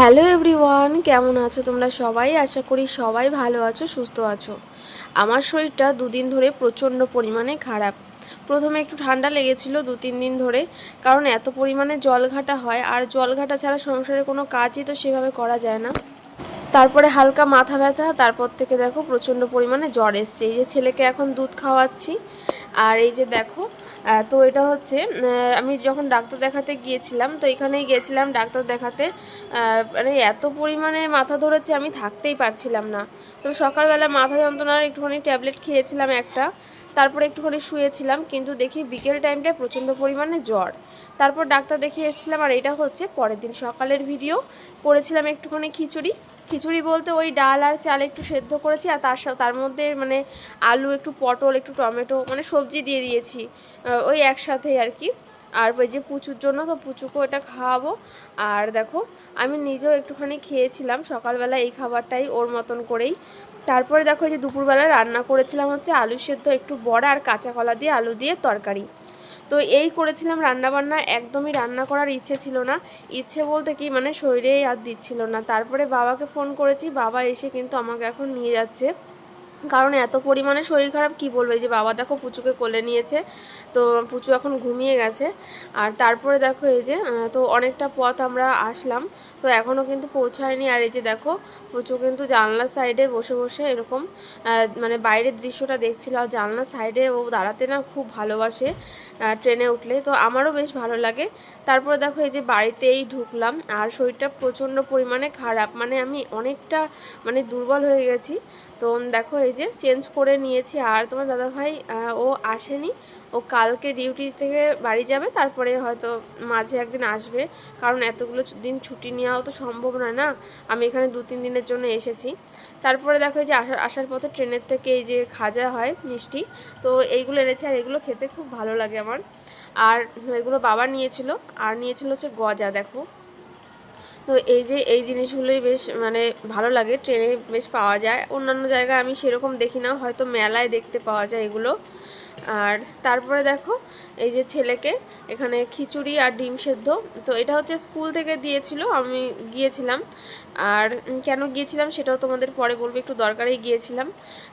Hello everyone, কেমন আছো তোমরা সবাই? আশা করি সবাই ভালো আছো, সুস্থ আছো। আমার শরীরটা দুদিন ধরে প্রচণ্ড পরিমাণে খারাপ। প্রথমে একটু ঠান্ডা লেগেছিল দু তিন দিন ধরে, কারণ এত পরিমাণে জল ঘাটা হয়, আর জল ঘাটা ছাড়া সংসারে কোনো কাজই তো সেভাবে করা যায় না। তারপরে হালকা মাথা ব্যথা, তারপর থেকে দেখো প্রচণ্ড পরিমাণে জ্বর এসছে। এই যে ছেলেকে এখন দুধ খাওয়াচ্ছি, আর এই যে দেখো তো এটা হচ্ছে আমি যখন ডাক্তার দেখাতে গিয়েছিলাম, তো এখানেই গিয়েছিলাম ডাক্তার দেখাতে মানে এত পরিমাণে মাথা ধরেছে আমি থাকতেই পারছিলাম না। তো সকালবেলা মাথা যন্ত্রণার একটুখানি ট্যাবলেট খেয়েছিলাম একটা তারপরে একটুখানি শুয়েছিলাম, কিন্তু দেখি বিকেল টাইমটায় প্রচণ্ড পরিমাণে জ্বর। তারপর ডাক্তার দেখে এসেছিলাম আর এটা হচ্ছে পরের দিন সকালের ভিডিও করেছিলাম একটুখানি খিচুড়ি। খিচুড়ি বলতে ওই ডাল আর চাল একটু সেদ্ধ করেছি, আর তার তার মধ্যে মানে আলু, একটু পটল, একটু টমেটো মানে সবজি দিয়ে দিয়েছি ওই একসাথেই আর কি। আর ওই যে পুচুর জন্য তো পুচুকেও এটা খাওয়াবো। আর দেখো, আমি নিজেও একটুখানি খেয়েছিলাম সকালবেলা এই খাবারটাই ওর মতন করেই। তারপরে দেখো যে দুপুরবেলা রান্না করেছিলাম হচ্ছে আলু সেদ্ধ, একটু বড়া আর কাঁচা কলা দিয়ে আলু দিয়ে তরকারি। তো এই করেছিলাম রান্নাবান্না, একদমই রান্না করার ইচ্ছে ছিল না। ইচ্ছে বলতে কি মানে শরীরেই আর দিচ্ছিল না। তারপরে বাবাকে ফোন করেছি, বাবা এসে কিন্তু আমাকে এখন নিয়ে যাচ্ছে। কারণ এত পরিমাণে শরীর খারাপ, কি বলব? যে বাবা দেখো পুচুকে কোলে নিয়েছে, তো পুচু এখন ঘুমিয়ে গেছে। আর তারপরে দেখো এই যে তো অনেকটা পথ আমরা আসলাম, তো এখনও কিন্তু পৌঁছায়নি। আর এই যে দেখো, পুচু কিন্তু জানলার সাইডে বসে বসে এরকম মানে বাইরের দৃশ্যটা দেখছিল, আর জানলার সাইডে ও দাঁড়াতে না খুব ভালোবাসে ট্রেনে উঠলে। তো আমারও বেশ ভালো লাগে। তারপরে দেখো এই যে বাড়িতেই ঢুকলাম, আর শরীরটা প্রচণ্ড পরিমাণে খারাপ মানে আমি অনেকটা মানে দুর্বল হয়ে গেছি। তো দেখো এই যে চেঞ্জ করে নিয়েছি। আর তোমার দাদাভাই ও আসেনি। ও কালকে ডিউটি থেকে বাড়ি যাবে, তারপরে হয়তো মাঝে একদিন আসবে। কারণ এতগুলো দিন ছুটি নেওয়াও তো সম্ভব নয় না? আমি এখানে দু তিন দিনের জন্য এসেছি। তারপরে দেখো এই যে আসার আসার পথে ট্রেনের থেকে এই যে খাজা হয় মিষ্টি, তো এইগুলো এনেছি আর এগুলো খেতে খুব ভালো লাগে আমার। আর এগুলো বাবা নিয়েছিল। আর নিয়েছিল হচ্ছে গজা, দেখো। তো এই যে এই জিনিসগুলোই বেশ মানে ভালো লাগে, ট্রেনে বেশ পাওয়া যায়। অন্যান্য জায়গায় আমি সেরকম দেখি না, হয়তো মেলায় দেখতে পাওয়া যায় এগুলো। আর তারপরে দেখো, এই যে ছেলেকে, এখানে খিচুড়ি আর ডিম সেদ্ধ। তো এটা হচ্ছে স্কুল থেকে দিয়েছিল, আমি গিয়েছিলাম। আর কেন গিয়েছিলাম সেটাও তোমাদের পরে বলব, একটু দরকারেই গিয়েছিলাম।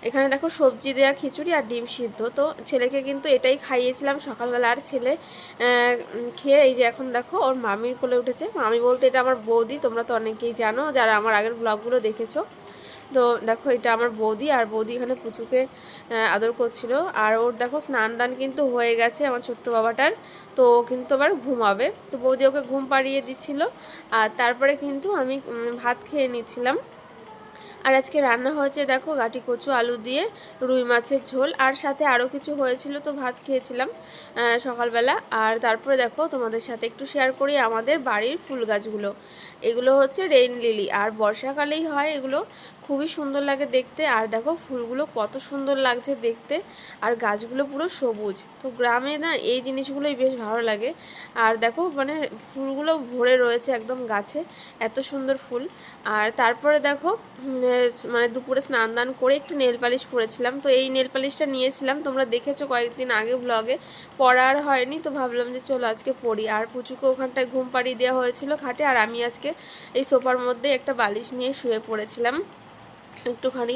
এখানে দেখো সবজি দেওয়া খিচুড়ি আর ডিম সিদ্ধ। তো ছেলেকে কিন্তু এটাই খাইয়েছিলাম সকালবেলা। আর ছেলে খেয়ে এই যে এখন দেখো ওর মামির কোলে উঠেছে। মামি বলতে এটা আমার বৌদি, তোমরা তো অনেকেই জানো, যারা আমার আগের ব্লগগুলো দেখেছ। তো দেখো এটা আমার বৌদি, আর বৌদি এখানে পুচুকে আদর করছিল। আর ওর দেখো স্নান দান কিন্তু হয়ে গেছে আমার ছোট্ট বাবাটার, তো ও কিন্তু আবার ঘুমাবে। তো বৌদি ওকে ঘুম পাড়িয়ে দিচ্ছিল। আর তারপরে কিন্তু আমি ভাত খেয়ে নিচ্ছিলাম। আর আজকে রান্না হয়েছে, দেখো, গাটি কচু, আলু দিয়ে, রুই মাছের ঝোল, আর সাথে আরও কিছু হয়েছিল তো ভাত খেয়েছিলাম সকালবেলা। আর তারপরে দেখো, তোমাদের সাথে একটু শেয়ার করি আমাদের বাড়ির ফুল গাছগুলো। এগুলো হচ্ছে রেইন লিলি আর বর্ষাকালেই হয় এগুলো, খুবই সুন্দর লাগে দেখতে। আর দেখো, ফুলগুলো কত সুন্দর লাগছে দেখতে, আর গাছগুলো পুরো সবুজ। তো গ্রামে না, এই জিনিসগুলোই বেশ ভালো লাগে। আর দেখো মানে ফুলগুলো ভরে রয়েছে একদম গাছে, এত সুন্দর ফুল। আর তারপরে দেখো মানে দুপুরে স্নান দান করে একটু নেল পালিশ পরেছিলাম তো এই নেল পালিশটা নিয়েছিলাম। তোমরা দেখেছ কয়েকদিন আগে ব্লগে পড়ার হয়নি, তো ভাবলাম যে চলো আজকে পড়ি। আর পুচুকে ওখানটায় ঘুম পাড়িয়ে দেওয়া হয়েছিল খাটে। আর আমি আজকে এই সোফার মধ্যে একটা বালিশ নিয়ে শুয়ে পড়েছিলাম। একটুখানি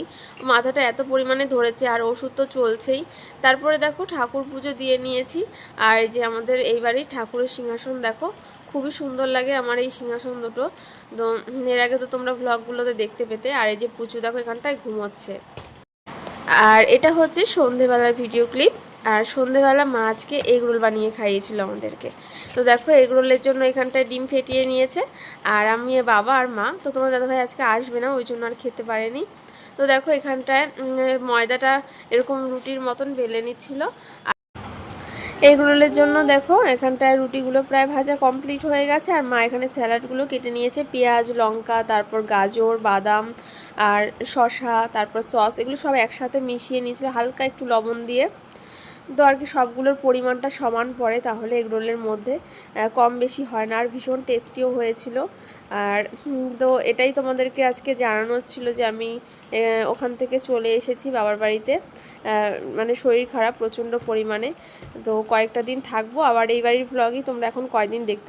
মাথাটা এত পরিমাণে ধরেছে, আর ওষুধ তো চলছেই। তারপরে দেখো ঠাকুর পুজো দিয়ে নিয়েছি। আর যে আমাদের এই ঠাকুরের সিংহাসন দেখো খুবই সুন্দর লাগে আমার এই সিংহাসন দুটো। তো এর আগে তো তোমরা ব্লগগুলোতে দেখতে পেতে, আর এই যে পুচু দেখো এখানটায় ঘুমোচ্ছে। আর এটা হচ্ছে সন্ধেবেলার ভিডিও ক্লিপ আর সন্ধেবেলা মা আজকে এগরোল বানিয়ে খাইয়েছিল আমাদেরকে। তো দেখো এগরোলের জন্য এখানটায় ডিম ফেটিয়ে নিয়েছে, আর আমি বাবা আর মা, তো তোমার দাদাভাই আজকে আসবে না, ওই জন্য আর খেতে পারেনি। তো দেখো এখানটায় ময়দাটা এরকম রুটির মতন বেলে নিচ্ছিল। এগরোলের জন্য দেখো, এখানটায় রুটিগুলো প্রায় ভাজা কমপ্লিট হয়ে গেছে। আর মা এখানে স্যালাডগুলো কেটে নিয়েছে। পেঁয়াজ, লঙ্কা, তারপর গাজর, বাদাম আর শশা তারপর সস, এগুলো সব একসাথে মিশিয়ে নিয়েছিল, হালকা একটু লবণ দিয়ে। তো আর কি সবগুলোর পরিমাণটা সমান পড়ে, তাহলে এগরোলের মধ্যে কম বেশি হয় না। আর ভীষণ টেস্টিও হয়েছিল। আর তো এটাই তোমাদেরকে আজকে জানানোর ছিল যে আমি ওখান থেকে চলে এসেছি বাবার বাড়িতে। মানে শরীর খারাপ প্রচণ্ড পরিমাণে। তো কয়েকটা দিন থাকব। আবার এই বাড়ির ব্লগই তোমরা এখন কয়দিন দেখতে